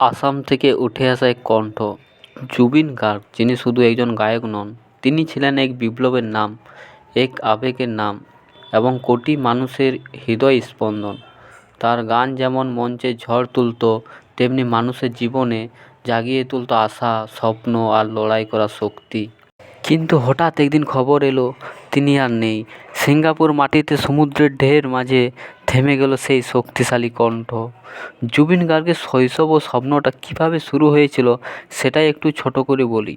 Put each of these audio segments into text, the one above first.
আসাম থেকে উঠে আসা এক কণ্ঠ। জুবিন গার্গ, যিনি শুধু একজন গায়ক নন, তিনি ছিলেন এক বিপ্লবের নাম, এক আবেগের নাম এবং কোটি মানুষের হৃদয় স্পন্দন। তার গান যেমন মঞ্চে ঝড় তুলতো, তেমনি মানুষের জীবনে জাগিয়ে তুলতো আশা, স্বপ্ন আর লড়াই করার শক্তি। কিন্তু হঠাৎ একদিন খবর এলো, তিনি আর নেই। সিঙ্গাপুর মাটিতে সমুদ্রের ঢের মাঝে থেমে গেল সেই শক্তিশালী কণ্ঠ। জুবিন গার্গের শৈশব ও স্বপ্নটা কীভাবে শুরু হয়েছিল সেটাই একটু ছোট করে বলি।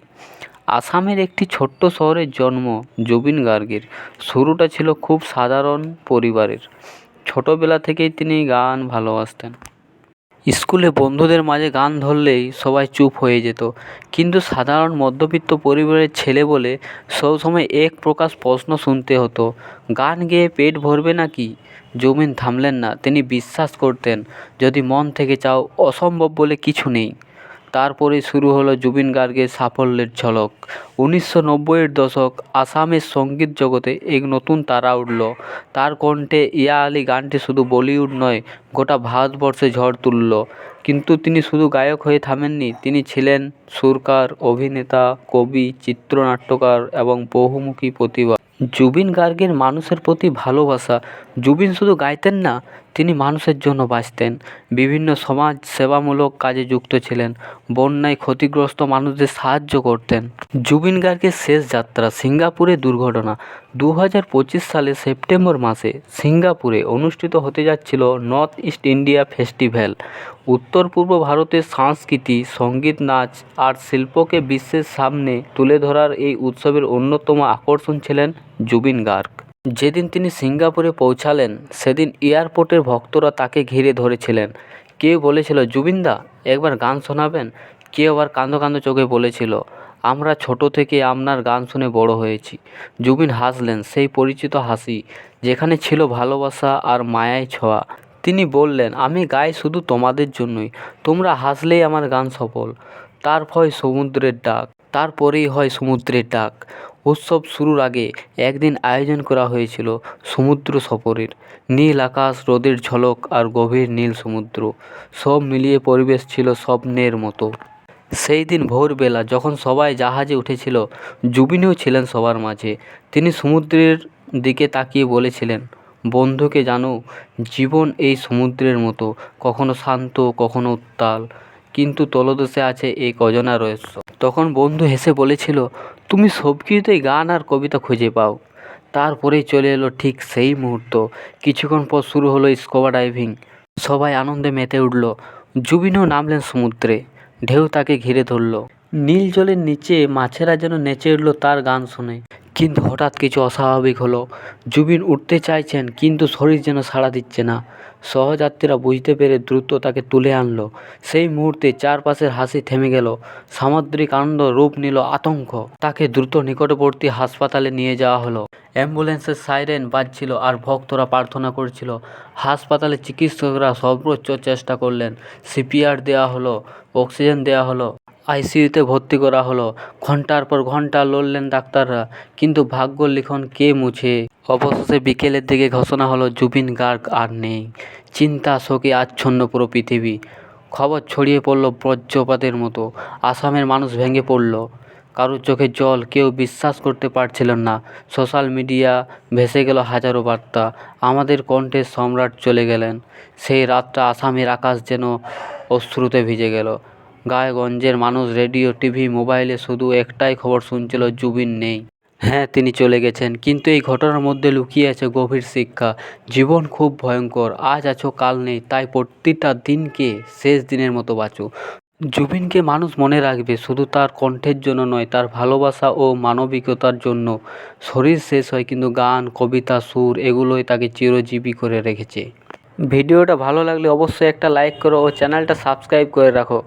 আসামের একটি ছোট্ট শহরে জন্ম জুবিন গার্গের। শুরুটা ছিল খুব সাধারণ পরিবারের। ছোটোবেলা থেকেই তিনি গান ভালোবাসতেন। স্কুলে বন্ধুদের মাঝে গান ধরলেই সবাই চুপ হয়ে যেত। কিন্তু সাধারণ মধ্যবিত্ত পরিবারের ছেলে বলে সবসময় এক প্রকাশ প্রশ্ন শুনতে হতো, গান গেয়ে পেট ভরবে নাকি? জুবিন থামলেন না। তিনি বিশ্বাস করতেন, যদি মন থেকে চাও, অসম্ভব বলে কিছু নেই। তারপরে শুরু হলো জুবিন গার্গের সাফল্যের ঝলক। উনিশশো নব্বইয়ের দশক আসামের সংগীত জগতে এক নতুন তারা উঠল। তার কণ্ঠে ইয়া আলি গানটি শুধু বলিউড নয়, গোটা ভারতবর্ষে ঝড় তুলল। কিন্তু তিনি শুধু গায়ক হয়ে থামেননি, তিনি ছিলেন সুরকার, অভিনেতা, কবি, চিত্রনাট্যকার এবং বহুমুখী প্রতিভা। জুবিন গার্গের মানুষের প্রতি ভালোবাসা। জুবিন শুধু গাইতেন না তিনি মানুষের জন্য বাঁচতেন। বিভিন্ন সমাজ সেবামূলক কাজে যুক্ত ছিলেন। বন্যায় ক্ষতিগ্রস্ত মানুষদের সাহায্য করতেন। জুবিন গার্গের শেষ যাত্রা সিঙ্গাপুরে দুর্ঘটনা। দু হাজার পঁচিশ সালে সেপ্টেম্বর মাসে সিঙ্গাপুরে অনুষ্ঠিত হতে যাচ্ছিল নর্থ ইস্ট ইন্ডিয়া ফেস্টিভ্যাল। উত্তর পূর্ব ভারতের সংস্কৃতি, সংগীত, নাচ আর শিল্পকে বিশ্বের সামনে তুলে ধরার এই উৎসবের অন্যতম আকর্ষণ ছিলেন জুবিন গার্গ। যেদিন তিনি সিঙ্গাপুরে পৌঁছালেন, সেদিন এয়ারপোর্টের ভক্তরা তাকে ঘিরে ধরেছিলেন। কেউ বলেছিল, জুবিনদা, একবার গান শোনাবেন? কেউ আবার কাঁদো কাঁদো চোখে বলেছিল, আমরা ছোট থেকে আপনার গান শুনে বড় হয়েছি। জুবিন হাসলেন, সেই পরিচিত হাসি, যেখানে ছিল ভালোবাসা আর মায়ায় ছোঁয়া। তিনি বললেন, আমি গাই শুধু তোমাদের জন্যই, তোমরা হাসলেই আমার গান সফল। তারপর সমুদ্রের ডাক, তারপরেই হয় সমুদ্রের ডাক। উৎসব শুরুর আগে একদিন আয়োজন করা হয়েছিল সমুদ্র সফরের। নীল আকাশ, রোদের ঝলক আর গভীর নীল সমুদ্র, সব মিলিয়ে পরিবেশ ছিল স্বপ্নের মতো। সেই দিন ভোরবেলা যখন সবাই জাহাজে উঠেছিল, জুবিনও ছিলেন সবার মাঝে। তিনি সমুদ্রের দিকে তাকিয়ে বলেছিলেন, বন্ধুকে জানো, জীবন এই সমুদ্রের মতো, কখনো শান্ত, কখনো উত্তাল। কিন্তু তলদেশে আছে এক অজানা রহস্য। তখন বন্ধু হেসে বলেছিল, তুমি সব কিছুতেই গান আর কবিতা খুঁজে পাও। তারপরেই চলে এলো ঠিক সেই মুহূর্ত। কিছুক্ষণ পর শুরু হলো স্কুবা ডাইভিং। সবাই আনন্দে মেতে উঠল। জুবিনও নামলেন সমুদ্রে। ঢেউ তাকে ঘিরে ধরল। নীল জলের নিচে মাছেরা যেন নেচে উঠল তার গান শুনে। কিন্তু হঠাৎ কিছু অস্বাভাবিক হলো। জুবিন উঠতে চাইছেন, কিন্তু শরীর যেন সাড়া দিচ্ছে না। সহযাত্রীরা বুঝতে পেরে দ্রুত তাকে তুলে আনলো। সেই মুহূর্তে চারপাশের হাসি থেমে গেল। সামুদ্রিক আনন্দ রূপ নিল আতঙ্ক। তাকে দ্রুত নিকটবর্তী হাসপাতালে নিয়ে যাওয়া হলো। অ্যাম্বুলেন্সের সাইরেন বাজছিল আর ভক্তরা প্রার্থনা করছিল। হাসপাতালে চিকিৎসকরা সর্বোচ্চ চেষ্টা করলেন। সিপিআর দেওয়া হলো, অক্সিজেন দেওয়া হলো। আইসিইউতে ভর্তি করা হলো। ঘণ্টার পর ঘণ্টা লড়লেন ডাক্তাররা, কিন্তু ভাগ্য লিখন কে মুছে? অবশেষে বিকেলের দিকে ঘোষণা হলো, জুবিন গার্গ আর নেই। চিন্তা, শোকে আচ্ছন্ন পুরো পৃথিবী। খবর ছড়িয়ে পড়ল বজ্রপাতের মতো। আসামের মানুষ ভেঙে পড়ল। কারোর চোখে জল কেউ বিশ্বাস করতে পারছিলেন না। সোশ্যাল মিডিয়া ভেসে গেল হাজারো বার্তা। আমাদের কণ্ঠে সম্রাট চলে গেলেন। সেই রাতটা আসামের আকাশ যেন অশ্রুতে ভিজে গেল। গায়েগঞ্জের মানুষ রেডিও, টিভি, মোবাইলে শুধু একটাই খবর শুনছিল, জুবিন নেই। হ্যাঁ তিনি চলে গেছেন, কিন্তু এই ঘটনার মধ্যে লুকিয়ে আছে গভীর শিক্ষা। জীবন খুব ভয়ঙ্কর, আজ আছো, কাল নেই, তাই প্রতিটা দিনকে শেষ দিনের মতো বাঁচো। জুবিনকে মানুষ মনে রাখবে, শুধু তার কণ্ঠের জন্য নয়, তার ভালোবাসা ও মানবিকতার জন্য। শরীর শেষ হয়, কিন্তু গান, কবিতা, সুর, এগুলোই তাকে চিরজীবী করে রেখেছে। ভিডিওটা ভালো লাগলে অবশ্যই একটা লাইক করো ও চ্যানেলটা সাবস্ক্রাইব করে রাখো।